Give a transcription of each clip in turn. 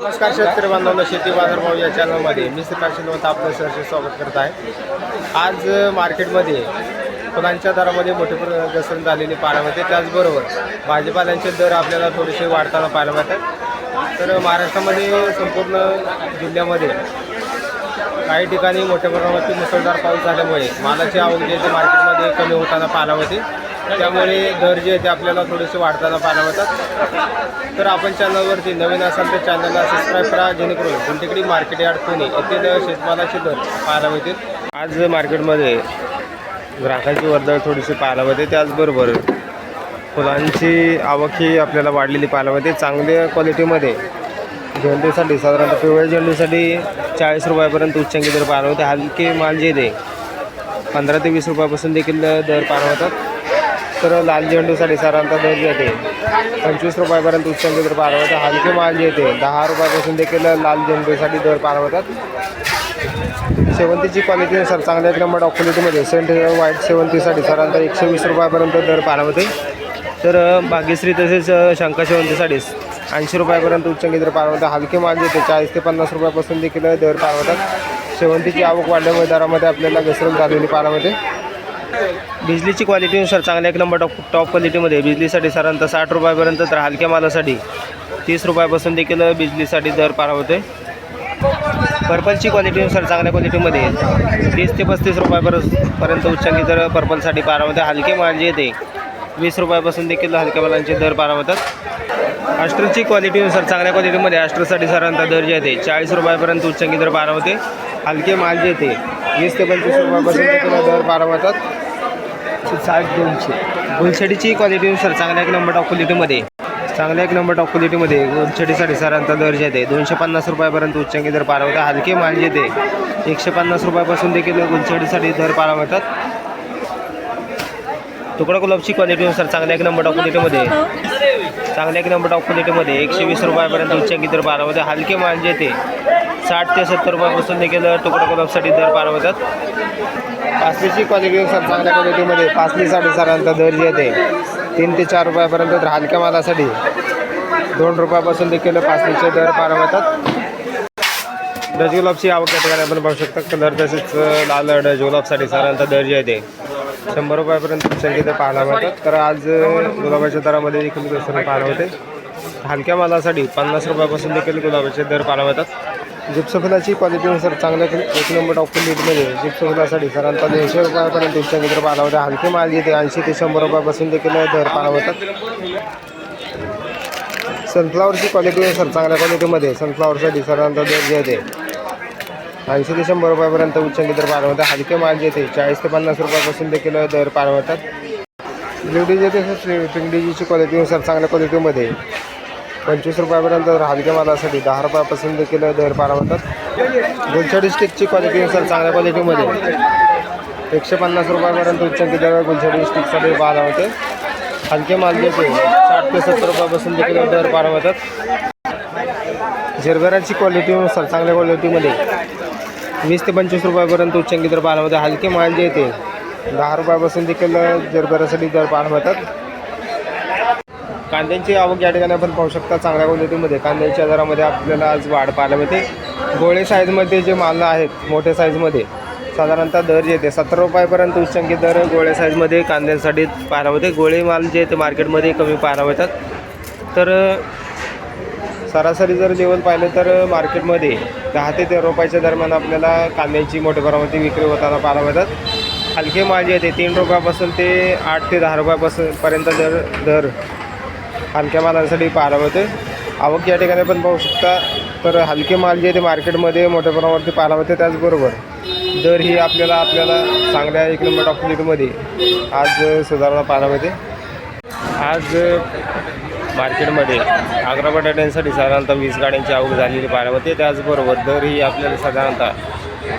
नमस्कार शेतकरी बांधवांना शेती बाजारभाव या चॅनलमध्ये मी श्रीकांत शिंदवंत आपलं सहर्ष स्वागत करत आहे. आज मार्केटमध्ये फुलांच्या दरामध्ये मोठे घसरण झालेली पाहायला मिळते. त्याचबरोबर भाजीपाल्यांचे दर आपल्याला थोडेसे वाढताना पाहायला मिळतात. तर महाराष्ट्रामध्ये संपूर्ण जिल्ह्यामध्ये काही ठिकाणी मोठ्या प्रमाणावरती मुसळधार पाऊस झाल्यामुळे मालाची आवक जी आहे ते मार्केटमध्ये कमी होताना पाहायला मिळते. त्यामुळे दर जे आहे ते आपल्याला थोडेसे वाढताना पाहायला मिळतात तर आपण चॅनलवरती नवीन असाल तर चॅनलला सबस्क्राईब करा जेणेकरून गुंटेकडी मार्केट यार्ड पुणे येथे शेतमालाचे दर पाहायला मिळतील. आज मार्केटमध्ये ग्राहकांची वर्दळ थोडीशी पाहायला मिळते. त्याचबरोबर फुलांची आवक ही आपल्याला वाढलेली पाहायला मिळते. चांगल्या क्वालिटीमध्ये झेंडूसाठी साधारणतः पिवळ्या झेंडूसाठी चाळीस रुपयापर्यंत उच्चांकी दर पाहायला होते हलके माल जे ते पंधरा ते वीस रुपयापासून देखील दर पाहायला होतात तर लाल झेंडूसाठी सरांचा दर येते. पंचवीस रुपयापर्यंत उच्चांकी दर पाहायला हलके माल जे दहा रुपयापासून देखील लाल झेंडूसाठी दर पाहायला होतात शेवंतीची क्वालिटीनुसार चांगल्या नंबर ऑफ क्वालिटीमध्ये सेंट व्हाईट शेवंतीसाठी सरांतर एकशे वीस रुपयापर्यंत दर पाहायला होते तर भाग्यश्री तसेच शंका शेवंतीसाठी ऐंशी रुपयापर्यंत उच्चांकी दर पाहायला हलके माल जे चाळीस ते पन्नास रुपयापासून देखील दर पाहायला शेवंतीची आवक वाढल्यामुळे दरामध्ये आपल्याला घसरण झालेली पाहायला होते बिजलीची क्वालिटीनुसार चांगल्या एक नंबर टॉप टॉप क्वालिटीमध्ये बिजलीसाठी साधारणतः साठ रुपयापर्यंत तर हलक्या मालासाठी तीस रुपयापासून देखील बिजलीसाठी दर पार होते पर्पलची क्वालिटीनुसार चांगल्या क्वालिटीमध्ये तीस ते पस्तीस रुपयापर्यंत उच्चांकी दर पर्पलसाठी पारा होते हलके माल जे येते वीस रुपयापासून देखील हलक्या मालांचे दर पारा होतात. अष्ट्रची क्वालिटीनुसार चांगल्या क्वालिटीमध्ये अष्ट्रसाठी साधारणतः दर जे येते चाळीस रुपयापर्यंत उच्चांकी दर पारा होते हलके माल जे येते वीस ते पंचवीस रुपयापासून देखील दर पारा होतात. साठ दोनशे. गुलछडीची क्वालिटीनुसार चांगल्या एक नंबर टॉप क्वालिटीमध्ये चांगल्या एक नंबर टॉप क्वालिटीमध्ये गुलछडीसाठी सरांचा दर येते. दोनशे पन्नास रुपयापर्यंत उच्चांकी दर पारा हलके माल येते एकशे पन्नास रुपयापासून देखील गुलछडीसाठी दर पारा होतात तुकडा गुलाबची क्वालिटीनुसार चांगल्या एक नंबर टॉप क्वालिटीमध्ये चांगल्या एक नंबर टॉप क्वालिटीमध्ये एकशे वीस रुपयापर्यंत उच्चांकी दर पारा होते हलके माल येते साठ ते सत्तर रुपयापासून देखील तुकडा गुलाबसाठी दर पारा पाचलीची क्वालिटी सर चांगल्या क्वालिटीमध्ये पासलीसाठी साधारणतः दर जे येते. तीन ते चार रुपयापर्यंत तर हलक्या मालासाठी. दोन रुपयापासून देखील पाचवीचे दर पार होतात. डच गुलाबची आवक या ठिकाणी आपण पाहू शकता. कलर तसेच लाल डच गुलाबसाठी साधारणतः दर जे ते शंभर रुपयापर्यंत संख्येत पाहायला मिळतात. तर आज गुलाबाच्या दरामध्ये देखील घसरण पाहायला होते. हलक्या मालासाठी पन्नास रुपयापासून देखील गुलाबाचे दर पाहायला मिळतात जिप्स क्वालिटी सर चांगल्या एक नंबर टॉप क्वालिटीमध्ये जिप्स फुलासाठी दोनशे रुपयापर्यंत उच्चांकी मीटर पाहायला हलके माल येते ऐंशी ते शंभर रुपयापासून देखील दर पाहायला क्वालिटी आहे सर चांगल्या क्वालिटीमध्ये सनफ्लावरसाठी साधारणतः दर जे येते ऐंशी ते शंभर रुपयापर्यंत उच्चांकी दर पाहायला हलके माल जे येते चाळीस ते पन्नास रुपयापासून देखील दर पाहायला लेडीज येते सर ते पिंगडीजीची क्वालिटीनुसार चांगल्या क्वालिटीमध्ये पंचवीस रुपयापर्यंत जर हलक्या मालासाठी दहा रुपयापासून देखील दर पारा होतात गुलछडी स्टिकची क्वालिटीनुसार चांगल्या क्वालिटीमध्ये एकशे पन्नास रुपयापर्यंत उच्चांकी दर गुलछडी स्टिकसाठी पाहायला होते. हलके माल जे ते साठ ते सत्तर रुपयापासून देखील दर पारा होतात झिरभराची क्वालिटीनुसार चांगल्या क्वालिटीमध्ये वीस ते पंचवीस रुपयापर्यंत उच्चांकी दर पाहायला होते हलके माल जे येते दहा रुपयापासून देखील झिरभरासाठी दर पाहायला होतात कांद्यांची आवक या ठिकाणी आपण पाहू शकता चांगल्या क्वालिटीमध्ये. कांद्यांच्या दरामध्ये आपल्याला आज वाढ पाहायला मिळते. गोळे साईजमध्ये जे माल आहेत मोठ्या साईजमध्ये साधारणतः दर येते सतरा रुपयापर्यंत उच्चांकी दर गोळे साईजमध्ये कांद्यांसाठी पाहायला मिळते. गोळे माल जे ते मार्केटमध्ये कमी पाहायला मिळतात. तर सरासरी जर लेवल पाहिलं तर मार्केटमध्ये दहा ते तेरा रुपयाच्या दरम्यान आपल्याला कांद्याची मोठ्या प्रमाणात विक्री होताना पाहायला मिळतात. हलके माल जे ते तीन रुपयापासून ते आठ ते दहा रुपयापासून पर्यंत दर दर हलक्या मालांसाठी पाहायला मिळते. आवक या ठिकाणी पण पाहू शकता. तर हलके माल जे ते मार्केटमध्ये मोठ्या प्रमाणावरती पाहायला मिळते. त्याचबरोबर दर ही आपल्याला आपल्याला चांगल्या एक नंबर टॉप आज सुधारणा पाहायला मिळते. आज मार्केटमध्ये आग्रा बटाट्यांसाठी साधारणतः वीस गाड्यांची आवक झालेली पाहायला मिळते. त्याचबरोबर दर ही आपल्याला साधारणतः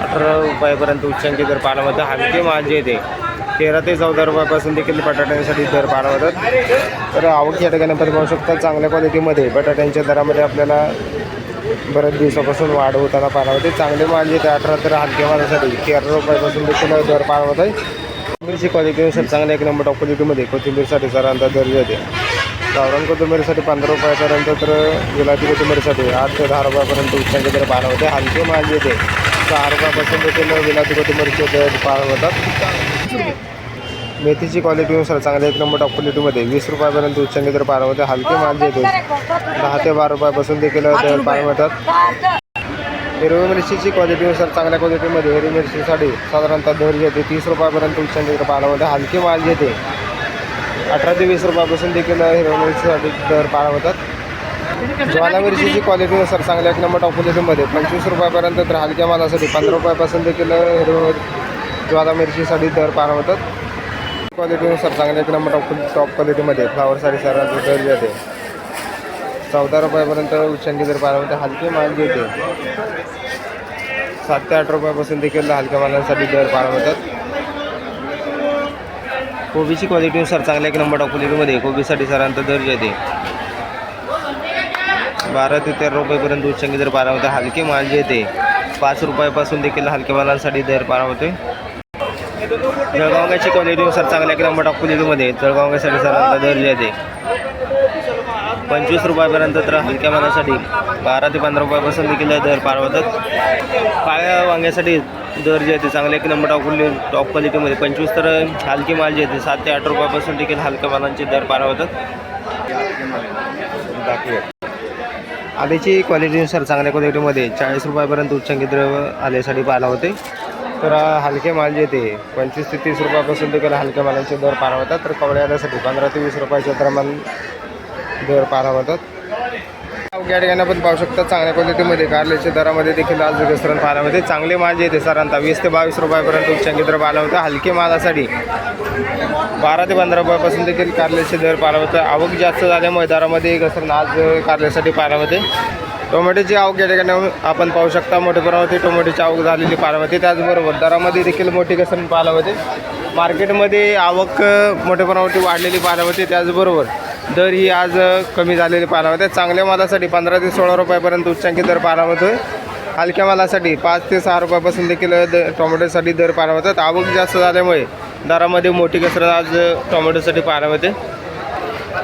अठरा रुपयापर्यंत उच्चांकी दर पाहायला मिळते. हलके माल जे ते तेरा ते चौदा रुपयापासून देखील बटाट्यांसाठी दर पाहायला तर आवक या ठिकाणी आपण पाहू शकता चांगल्या क्वालिटीमध्ये बटाट्यांच्या दरामध्ये आपल्याला बऱ्याच दिवसापासून वाढ होताना पाहायला होते चांगले माल येते अठरा तर हलके मालासाठी. तेरा रुपयापासून देखील दर पाहायला होत आहे कोथिंबीरची क्वालिटीनुसार चांगल्या एक नंबर टॉप क्वालिटीमध्ये कोथिंबीरसाठी सरांचा दर येते. होते गावरान पंधरा रुपयापर्यंत तर गुलाबी कोथिंबीरसाठी आठ ते दहा रुपयापर्यंत उच्चांचे दर पाहायला होते हलके माल येते सहा रुपयापासून देखील गुलाबी कोथिंबीरचे दर पाहायला होतात मेथीची क्वालिटीनुसार चांगल्या एक नंबर टॉप क्वालिटीमध्ये वीस रुपयापर्यंत दर पाहायला होते हलके माल जे येते दहा ते बारा रुपयापासून देखील पाहायला होतात हिरवी मिरचीची क्वालिटीनुसार चांगल्या क्वालिटीमध्ये हिरवी मिरचीसाठी साधारणतः दर येते तीस रुपयापर्यंत दर पाहायला होते हलके माल येते अठरा ते वीस रुपयापासून देखील हिरव्या मिरचीसाठी दर होतात ज्वाला मिरचीची क्वालिटीनुसार चांगल्या एक नंबर टॉप क्वालिटीमध्ये पंचवीस रुपयापर्यंत तर हलक्या मालासाठी पंधरा रुपयापासून देखील हिरवी ज्वाला मिरचीसाठी दर पार होतात. क्वालिटीनुसार चांगल्या एक नंबर टॉप टॉप क्वालिटीमध्ये फ्लावरसाठी सर्वांचे दर येते चौदा रुपयापर्यंत उच्चांकी दर पार होते. हलके माल येते सात ते आठ रुपयापासून देखील हलक्या मालांसाठी दर पार होतात. कोबीची क्वालिटीनुसार चांगल्या एक नंबर टॉप क्वालिटीमध्ये कोबीसाठी सरांचा दर येते बारा ते तेरा रुपयेपर्यंत उच्चांकी दर पारा होते. हलके माल जे येते पाच रुपयापासून देखील हलक्या मालांसाठी दर पारा होते. जळगावची क्वालिटीनुसार चांगल्या एक टॉप क्वालिटीमध्ये जळगावसाठी सरांचा दर येते पंचवीस रुपयापर्यंत तर हलक्या मानासाठी. बारा ते पंधरा रुपयापासून देखील दर पार होतात काळ्या वांग्यासाठी दर जे येते चांगल्या एक नंबर टॉप टॉप क्वालिटीमध्ये पंचवीस तर हलके माल जे येते सात ते आठ रुपयापासून देखील हलक्या मालांचे दर पार होतात आलेची क्वालिटीनुसार चांगल्या क्वालिटीमध्ये चाळीस रुपयापर्यंत उच्चांकी द्रव आलेसाठी पाला होते. तर हलके माल जे ते पंचवीस ते तीस रुपयापासून देखील हलक्या मालांचे दर पार होतात तर कवळे आल्यासाठी पंधरा ते वीस रुपयाच्या दरम्यान दर पार होतात या ठिकाणी आपण पाहू शकता चांगल्या पद्धतीमध्ये कारल्याच्या दरामध्ये देखील आज घसरण पाहायला चांगले माल जे येते साधारणतः वीस ते बावीस रुपयापर्यंत उच्चांकी दर पाहायला होता हलके मालासाठी बारा ते पंधरा रुपयापासून देखील कारल्याचे दर पाहायला होतं आवक जास्त झाल्यामुळे दरामध्ये घसरण आज कारल्यासाठी पाहायला होते टोमॅटोची आवक या ठिकाणी आपण पाहू शकता. मोठ्या प्रमाणावरती टोमॅटोची आवक झालेली पाहायला होते त्याचबरोबर दरामध्ये देखील मोठी घसरण पाहायला होते मार्केटमध्ये आवक मोठ्या प्रमाणावरती वाढलेली पाहायला होते त्याचबरोबर दर ही आज कमी झालेली पाहायला होते चांगल्या मालासाठी पंधरा ते सोळा रुपयापर्यंत उच्चांकी दर पाहायला होतो हलक्या मालासाठी पाच ते सहा रुपयापासून देखील द टोमॅटोसाठी दर पाहायला होतात आवक जास्त झाल्यामुळे दरामध्ये मोठी घसरण आज टोमॅटोसाठी पाहायला होते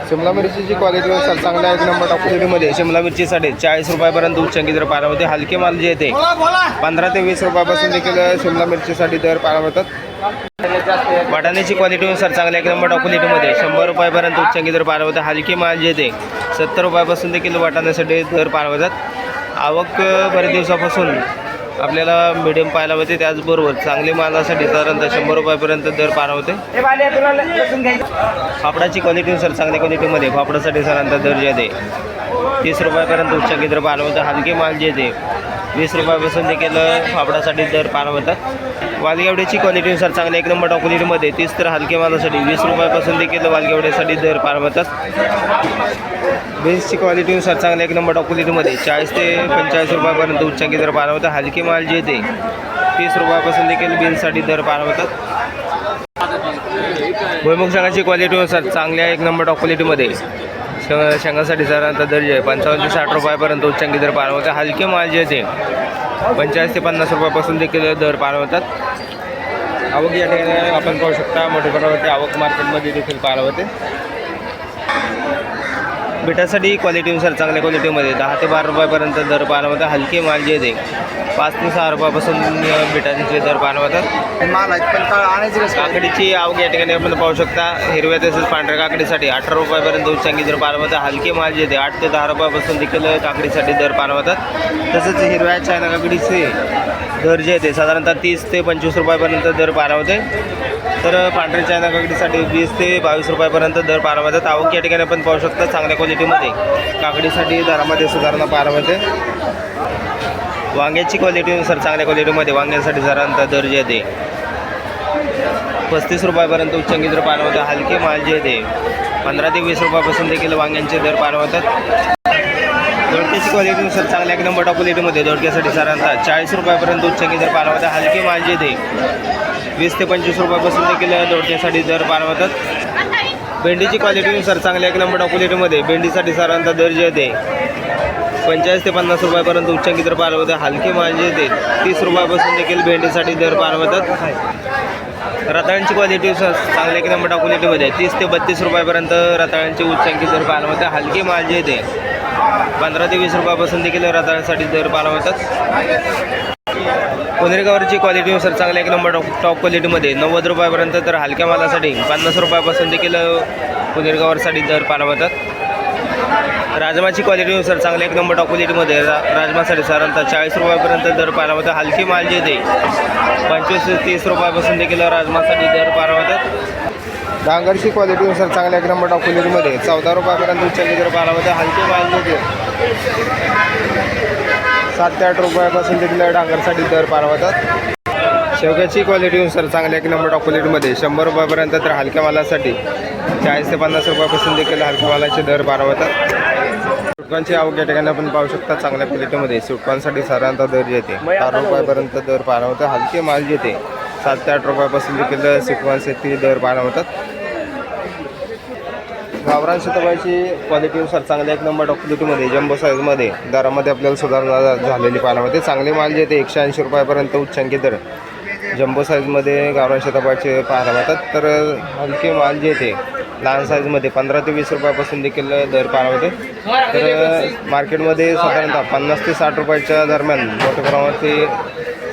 शिमला मिरचीची क्वालिटीनुसार चांगल्या एक नंबर टॉप क्वालिटीमध्ये शिमला मिरचीसाठी चाळीस रुपयापर्यंत उच्चांकी दर होते हलके माल जे येते पंधरा ते वीस रुपयापासून देखील शिमला मिरचीसाठी दर होतात वाटाण्याची क्वालिटीनुसार चांगल्या एक नंबर टॉप क्वालिटीमध्ये शंभर रुपयापर्यंत उच्चांकी दर होते हलके माल जे येते सत्तर रुपयापासून देखील वाटाण्यासाठी दर होतात आवक बरेच दिवसापासून आपल्याला मिडियम पाहायला होते त्याचबरोबर चांगले मालासाठी साधारणतः शंभर रुपयापर्यंत दर पार होते. फापडाची क्वालिटीनुसार चांगल्या क्वालिटीमध्ये फापडासाठी साधारणतः दर जे येते तीस रुपयापर्यंत उच्चांकी दर पार होतं हलके माल जे येते वीस रुपयापासून देखील फापडासाठी दर पार होतात. वालगेवड्याची क्वालिटीनुसार चांगल्या एक नंबर टॉप क्वालिटीमध्ये तीस तर हलके मालासाठी वीस रुपयापासून देखील वालगेवड्यासाठी दर पार होतात बेन्सची क्वालिटीनुसार चांगल्या एक नंबर टॉप क्वालिटीमध्ये चाळीस ते पंचेचाळीस रुपयापर्यंत उच्चांकी दर पार होतात हलके माल जे ते तीस रुपयापासून देखील बेन्ससाठी दर पार होतात भुईमुग शेंगाची क्वालिटीनुसार चांगल्या एक नंबर टॉप क्वालिटीमध्ये शेंगासाठी साधारणतः दर्जे जे पंचावन्न ते साठ रुपयापर्यंत उच्चांकी दर पार होतात हलके माल जे ते पंचेचाळीस ते पन्नास रुपयापासून देखील दर पार होतात आवक या ठिकाणी आपण पाहू शकता मोठ्या प्रमाणावरती आवक मार्केटमध्ये देखील पार होते बिटासाठी क्वालिटीनुसार चांगल्या क्वालिटीमध्ये दहा ते बारा रुपयापर्यंत दर होतात हलके माल जे येते पाच ते सहा रुपयापासून बिटाचे दर होतात माल आहेत पण आणायची? काकडीची आवक या ठिकाणी आपण पाहू शकता. हिरव्या तसेच पांढऱ्या काकडीसाठी अठरा रुपयापर्यंत उच्चांकी दर पार होतात हलके माल जे येते आठ ते दहा रुपयापासून देखील काकडीसाठी दर होतात तसंच हिरव्या चायना काकडीचे दर जे येते साधारणतः तीस ते पंचवीस रुपयापर्यंत दर होते तर पांढरी चायना काकडीसाठी वीस ते बावीस रुपयापर्यंत दर पार होतात आवक या ठिकाणी आपण पाहू शकता चांगल्या क्वालिटीमध्ये. काकडीसाठी दरामध्ये सुधारणा पार होते वांग्याची क्वालिटीनुसार चांगल्या क्वालिटीमध्ये वांग्यासाठी साधारणतः दर जे येते. पस्तीस रुपयापर्यंत उच्चंगी दर पार होतात हलके माल जे येते. पंधरा ते वीस रुपयापासून देखील वांग्यांचे दर पार होतात दोडक्याची क्वालिटीनुसार चांगल्या एक नंबर क्वालिटीमध्ये दोडक्यासाठी साधारणतः चाळीस रुपयापर्यंत उच्चंगी दर पार होतात हलके माल जे येते. वीस ते पंचवीस रुपयापासून देखील दोडक्यासाठी दर पार होतात. भेंडीची क्वालिटीनुसार चांगल्या एक नंबर क्वालिटीमध्ये भेंडीसाठी साधारणतः दर जे येते पंचेचाळीस ते पन्नास रुपयापर्यंत उच्चांकी दर पार होते. हलके माल जे येते तीस रुपयापासून देखील भेंडीसाठी दर पार होतात. रताळ्यांची क्वालिटी चांगल्या एक नंबर क्वालिटीमध्ये तीस ते बत्तीस रुपयापर्यंत रताळ्यांची उच्चांकी दर पाहायला मिळते हलकी माल जे येते पंधरा ते वीस रुपयापासून देखील रताळ्यासाठी दर पाहायला मिळतात पुनेरगावरची क्वालिटीनुसार चांगल्या एक नंबर टॉप टॉप क्वालिटीमध्ये नव्वद रुपयापर्यंत तर हलक्या मालासाठी पन्नास रुपयापासून देखील पुनेरगावरसाठी दर पाहायला राजमाची क्वालिटीनुसार चांगल्या एक नंबर टॉप क्वालिटीमध्ये रा राजमासाठी साधारणतः चाळीस रुपयापर्यंत दर पाहायला हलकी माल जे ते पंचवीस ते तीस रुपयापासून देखील राजमासाठी दर पाहायला डांगरची क्वालिटीनुसार चांगल्या एक नंबर टॉप क्वालिटीमध्ये चौदा रुपयापर्यंत उच्च दर पाहायला हलके हलकी माल जे सात ते आठ रुपयापासून देखील डांगरसाठी दर पारवतात. शेवग्याची क्वालिटीनुसार चांगल्या एक नंबर टॉप शंभर रुपयापर्यंत तर हलक्या मालासाठी चाळीस ते पन्नास रुपयापासून देखील हलक्या मालाचे दर पारवतात. सुटकांची आवक या ठिकाणी आपण पाहू शकता चांगल्या क्वालिटीमध्ये सुटकांसाठी साधारणतः दर येते. चार रुपयापर्यंत दर पारवतात हलके माल येते. सात ते आठ रुपयापासून देखील सुटकांसाठी दर पारवतात. गावरान शेतबाईची क्वालिटीनुसार चांगल्या एक नंबर क्वालिटीमध्ये जम्बो साईजमध्ये दरामध्ये आपल्याला सुधारणा झालेली पाहायला मिळते. चांगले माल जे ते एकशे ऐंशी रुपयापर्यंत उच्चांकी दर जम्बो साईजमध्ये गावरान शेताबाईचे पाहायला मिळतात. तर हलके माल जे ते लहान साईजमध्ये पंधरा ते वीस रुपयापासून देखील दर पाहायला मिळते. तर मार्केटमध्ये साधारणतः पन्नास ते साठ रुपयाच्या दरम्यान मोठ्या प्रमाणात ते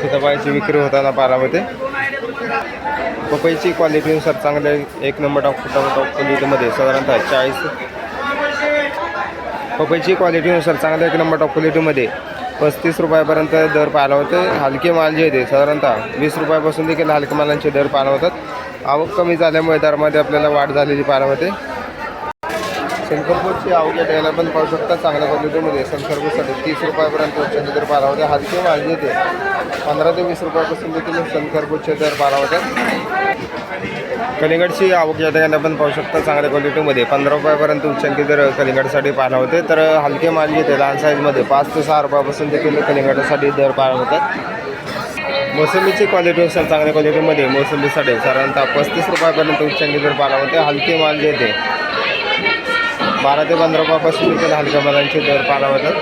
शेताबाईची विक्री होताना पाहायला मिळते. पपईची क्वालिटीनुसार चांगले एक नंबर टॉप टॉप टॉप क्वालिटीमध्ये साधारणतः चाळीस. पपईची क्वालिटीनुसार चांगल्या एक नंबर टॉप क्वालिटीमध्ये पस्तीस रुपयापर्यंत दर पाहायला होते. हलके माल जे येते साधारणतः वीस रुपयापासून देखील हलके मालांचे दर पाहायला होतात. आवक कमी झाल्यामुळे दरामध्ये आपल्याला वाढ झालेली पाहायला होते. शंकरपूरची आवक या ठिकाणी पण पाहू शकता चांगल्या क्वालिटीमध्ये शंकरपूरसाठी तीस रुपयापर्यंत दर पाहायला होते. हलके माल जे येते पंधरा ते वीस रुपयापासून देखील शंकरपूरचे दर पाहायला होतात. कलिंगडची आवक या ठिकाणी आपण पाहू शकता चांगल्या क्वालिटीमध्ये पंधरा रुपयापर्यंत उच्चांकी दर कलिंगडसाठी पाहायला होते. तर हलके माल येते लहान साईजमध्ये पाच ते सहा रुपयापासून देखील कलिंगडासाठी दर पाहायला होतात. मोसंबीची क्वालिटी असेल चांगल्या क्वालिटीमध्ये मोसंबीसाठी. साधारणतः पस्तीस रुपयापर्यंत उच्चांकी दर पाहायला होते. हलके माल येते. बारा ते पंधरा रुपयापासून देखील हलक्या मालांचे दर पाहायला होतात.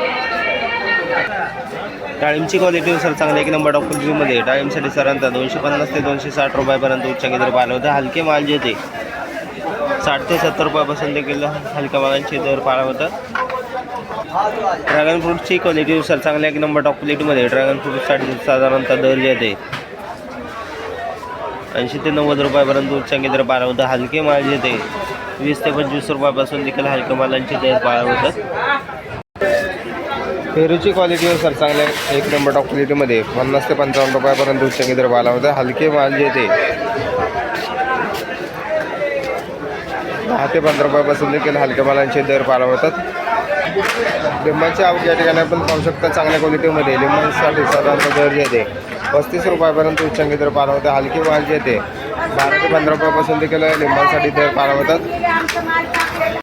डाळिंबची सर चांगली एक नंबर डॉक्टर क्वालिटीमध्ये डाळिंबसाठी साधारणतः दोनशे पन्नास ते दोनशे साठ रुपयापर्यंत उच्च दर पाहायला होतं. हलके माल जे ते साठ ते सत्तर रुपयापासून देखील हलक्या मालांचे दर पाळा होतात ड्रॅगन फ्रूटची क्वालिटीनुसार चांगल्या एक नंबर टॉप क्वालिटीमध्ये ड्रॅगन फ्रूटसाठी साधारणतः दर जे ते ऐंशी ते नव्वद रुपयापर्यंत उच्चांकी दर पाहायला होतं. हलके माल जे ते वीस ते पंचवीस रुपयापासून देखील हलक्या मालांचे दर पाहायला पेरूची क्वालिटी क्वालिटीनुसार चांगल्या एक नंबर टॉप क्वालिटीमध्ये पन्नास ते पंचावन्न रुपयापर्यंत उच्चांकी दर पाहायला होता. हलके माल जे ते. दहा ते पंधरा रुपयापासून देखील हलक्या मालांचे दर पाला होतात लिंबाची आवक या ठिकाणी आपण पाहू शकता चांगल्या क्वालिटीमध्ये लिंबांसाठी साधारणतः दर जे पस्तीस रुपयापर्यंत उच्चांकी दर पाला होता हलके माल जे बारा ते पंधरा रुपयापासून देखील लिंबांसाठी दर पाला होतात